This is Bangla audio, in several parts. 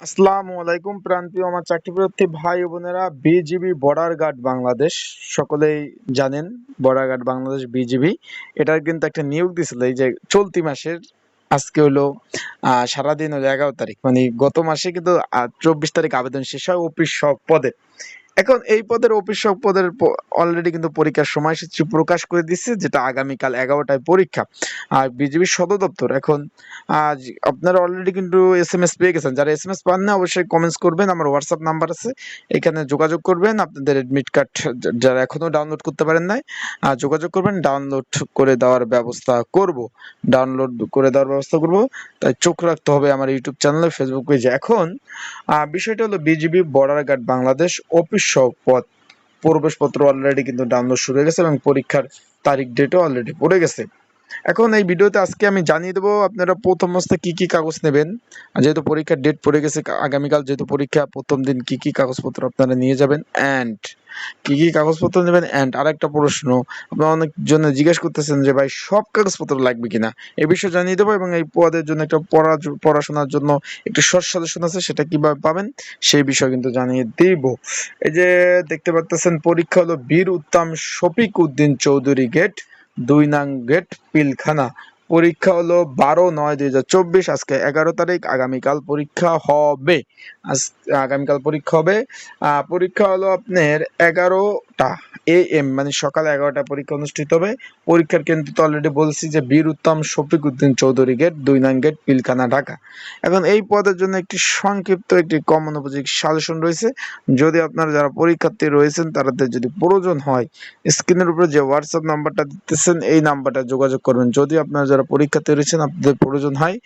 আসসালামু আলাইকুম প্রান্তীয় আমার চাকরি প্রার্থী ভাই বোনেরা, বিজিবি বর্ডার গার্ড বাংলাদেশ। সকলেই জানেন বর্ডার গার্ড বাংলাদেশ, বিজিবি। এটার কিন্তু একটা নিয়োগ দিছিল, এই যে চলতি মাসের, আজকে হলো সারাদিন হলো এগারো তারিখ। মানে গত মাসে কিন্তু চব্বিশ তারিখ আবেদন শেষ হয় অফিস সব পদে। এখন এই পদের অফিস সব পদের অলরেডি কিন্তু পরীক্ষার সময়সূচি প্রকাশ করে দিচ্ছে যেটা আগামীকাল এগারোটায় পরীক্ষা। আর বিজেপির সদর দপ্তর এখন, আজ আপনারা অলরেডি কিন্তু এস এম এস পেয়ে গেছেন। যারা এস এম এস পান না, অবশ্যই কমেন্টস করবেন। আমার হোয়াটসঅ্যাপ নাম্বার আছে, এখানে যোগাযোগ করবেন। আপনাদের এডমিট কার্ড যারা এখনও ডাউনলোড করতে পারেন নাই যোগাযোগ করবেন। ডাউনলোড করে দেওয়ার ব্যবস্থা করব। ডাউনলোড করে দেওয়ার ব্যবস্থা করব। তাই চোখ রাখতে হবে আমার ইউটিউব চ্যানেলে ফেসবুক পেজে এখন বিষয়টা হলো BGB border guard Bangladesh office সহ পদ প্রবেশপত্র অলরেডি কিন্তু ডাউনলোড শুরু হয়ে গেছে এবং পরীক্ষার তারিখ ডেটও অলরেডি পড়ে গেছে। এখন এই ভিডিওতে আজকে আমি জানিয়ে দেবো আপনারা প্রথম অবস্থায় কি কি কাগজ নেবেন। যেহেতু পরীক্ষার ডেট পড়ে গেছে, আগামীকাল যেহেতু পরীক্ষা, প্রথম দিন কি কি কাগজপত্র আপনারা নিয়ে যাবেন অ্যান্ড কি কি কাগজপত্র নেবেন অ্যান্ড আরেকটা প্রশ্ন, আপনারা অনেক জন জিজ্ঞেস করতেছেন যে, ভাই, সব কাগজপত্র লাগবে কিনা? এই বিষয়ে জানিয়ে দেবো এবং এই পদের জন্য একটা পড়া পড়াশোনার জন্য একটি শর্ট সাজেশন আছে, সেটা কীভাবে পাবেন সেই বিষয় কিন্তু জানিয়ে দিব। এই যে দেখতে পাচ্ছেন পরীক্ষা হলো বীর উত্তম শফিক উদ্দিন চৌধুরী গেট দুই নাং গেট, পিলখানা। পরীক্ষা হলো বারো নয় দুই হাজার চব্বিশ। আজকে এগারো তারিখ, আগামীকাল পরীক্ষা হবে। আজ, আগামীকাল পরীক্ষা হবে। পরীক্ষা হলো আপনার এগারোটা এ এম মানে সকাল এগারোটা পরীক্ষা অনুষ্ঠিত হবে। পরীক্ষার কেন্দ্র তো অলরেডি বলছি যে বীর উত্তম, শফিক উদ্দিন চৌধুরী গেট দুই নং গেট পিলখানা, ঢাকা। এখন এই পদের জন্য একটি সংক্ষিপ্ত একটি কমন উপযোগী সাজেশন রয়েছে। যদি আপনারা যারা পরীক্ষার্থী রয়েছেন, তাদের যদি প্রয়োজন হয় স্ক্রিনের উপরে যে হোয়াটসঅ্যাপ নাম্বারটা দিতেছেন, এই নাম্বারটা যোগাযোগ করবেন। যদি আপনারা যারা পরীক্ষার্থী রয়েছেন, আপনাদের প্রয়োজন হয়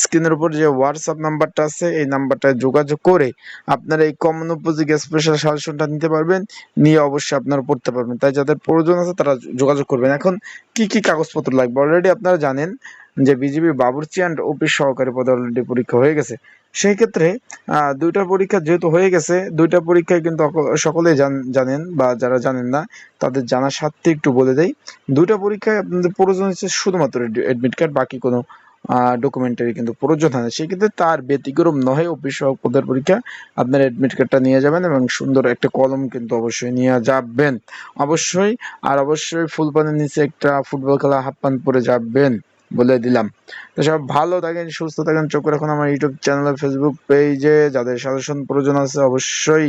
স্ক্রিনের উপর যে হোয়াটসঅ্যাপ নাম্বারটা আছে, এই নাম্বারটায় যোগাযোগ করে আপনারা এই কমন উপযোগী স্পেশাল সাজেশনটা নিতে পারবেন। নিয়ে অবশ্যই আপনারা পড়তে পারবেন। তাই যাদের প্রয়োজন আছে তারা যোগাযোগ করবেন। এখন কি কি কাগজপত্র লাগবে? অলরেডি আপনারা জানেন যে বিজিবি বাবুর্চি অ্যান্ড অফিস সহকারী পদে অলরেডি পরীক্ষা হয়ে গেছে। সেই ক্ষেত্রে দুইটা পরীক্ষা যেহেতু হয়ে গেছে, দুইটা পরীক্ষায় কিন্তু জান- জানেন বা যারা জানেন না, তাদের জানার স্বার্থে একটু বলে দেই। দুইটা পরীক্ষায় আপনাদের প্রয়োজন হচ্ছে শুধুমাত্র অ্যাডমিট কার্ড বাকি কোনো ডকুমেন্টারি কিন্তু প্রয়োজন হয়। সেক্ষেত্রে তার ব্যতিক্রম নহে অফিস পদের পরীক্ষা। আপনার অ্যাডমিট কার্ডটা নিয়ে যাবেন এবং সুন্দর একটা কলম কিন্তু অবশ্যই নিয়ে যাবেন। অবশ্যই, আর অবশ্যই ফুল প্যান্টের নিচে একটা ফুটবল খেলা হাফ প্যান্ট পরে যাবেন। বলে দিলাম। তো সব ভালো থাকেন, সুস্থ থাকেন। চোখ রাখুন আমার ইউটিউব চ্যানেল ফেসবুক পেজে যাদের সাজেশন প্রয়োজন আছে, অবশ্যই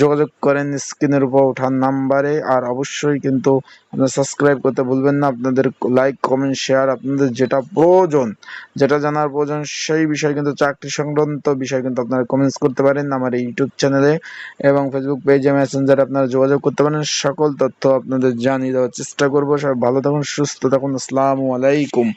যোগাযোগ করেন স্ক্রিনের উপর ওঠার নাম্বারে। আর অবশ্যই কিন্তু আপনারা সাবস্ক্রাইব করতে ভুলবেন না। আপনাদের লাইক কমেন্ট শেয়ার আপনাদের যেটা প্রয়োজন, যেটা জানার প্রয়োজন, সেই বিষয় কিন্তু চাকরি সংক্রান্ত বিষয় কিন্তু আপনারা কমেন্টস করতে পারেন আমার ইউটিউব চ্যানেলে। এবং ফেসবুক পেজে মেসেঞ্জারে আপনারা যোগাযোগ করতে পারেন। সকল তথ্য আপনাদের জানিয়ে দেওয়ার চেষ্টা করব। সবাই ভালো থাকুন, সুস্থ থাকুন। আসসালামু আলাইকুম।